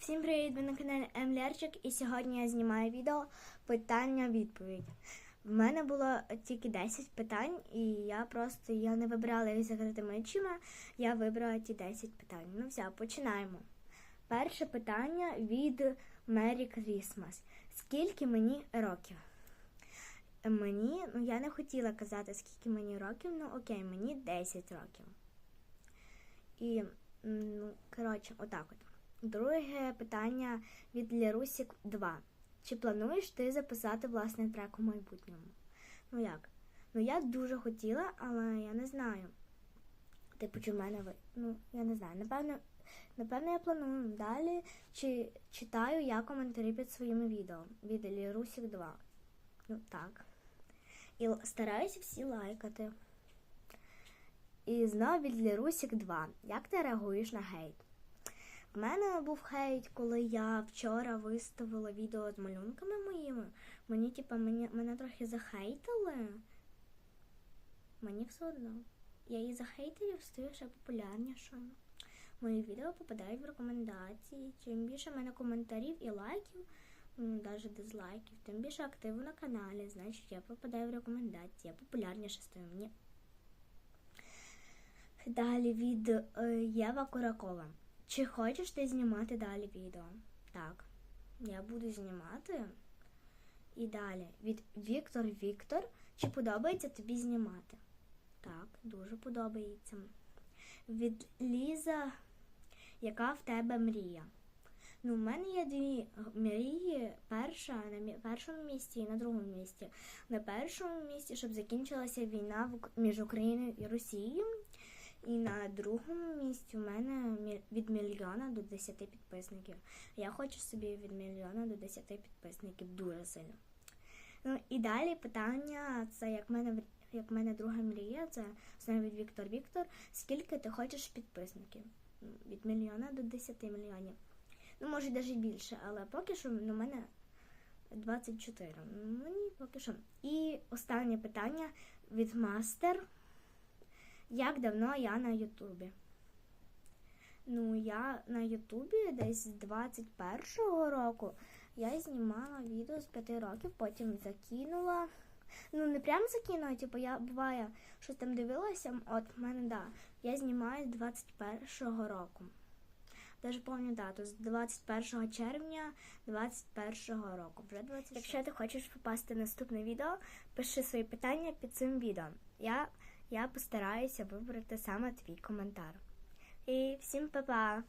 Всім привіт! Ви на каналі Емлерчик і сьогодні я знімаю відео питання-відповідь. В мене було тільки 10 питань, і я просто я не вибрала їх закритими очима, я вибрала ті 10 питань. Ну все, починаємо. Перше питання від Мері Крісмас. Скільки мені років? Мені, ну я не хотіла казати, скільки мені років, ну окей, мені 10 років. І, ну, коротше, отак от. Друге питання від Лярусік 2. Чи плануєш ти записати власний трек у майбутньому? Ну як? Ну я дуже хотіла, але я не знаю. Типу, чи в мене ви. Ну, я не знаю. Напевно, напевно, я планую. Далі чи, читаю я коментарі під своїми відео від Лярусік 2. Ну так. І стараюся всі лайкати. І знову від Лярусік 2. Як ти реагуєш на гейт? В мене був хейт, коли я вчора виставила відео з малюнками моїми. Мені, типа, мені, мене трохи захейтили. Мені все одно. Я і за хейтерів стаю ще популярнішою. Мої відео попадають в рекомендації. Чим більше в мене коментарів і лайків, навіть дизлайків, тим більше активу на каналі. Значить, я попадаю в рекомендації, я популярніше стаю. Мені Далі від е, Єва Куракова. Чи хочеш ти знімати далі відео? Так, я буду знімати. І далі від Віктор Віктор. Чи подобається тобі знімати? Так, дуже подобається. Від Ліза, яка в тебе мрія? Ну, в мене є дві мрії. Перша на першому місці і на другому місці. На першому місці, щоб закінчилася війна між Україною і Росією. І на другому місці у мене від мільйона до 10 підписників. Я хочу собі від мільйона до 10 підписників дуже сильно. Ну і далі питання: це як в мене як в мене друга мрія, це від Віктор Віктор. Скільки ти хочеш підписників? Від мільйона до 10 мільйонів. Ну, може, навіть більше, але поки що у мене 24. Мені поки що. І останнє питання від мастер. Як давно я на Ютубі? Ну, я на Ютубі десь з 21-го року я знімала відео з 5 років, потім закинула. Ну, не прямо закинула, типу, я буває, щось там дивилася. От в мене, да, я знімаю з 21-го року. Даже пам'ятаю дату, з 21 червня 21 року. Вже 26. Якщо ти хочеш попасти в наступне відео, пиши свої питання під цим відео. Я, я постараюся вибрати саме твій коментар. І всім па-па!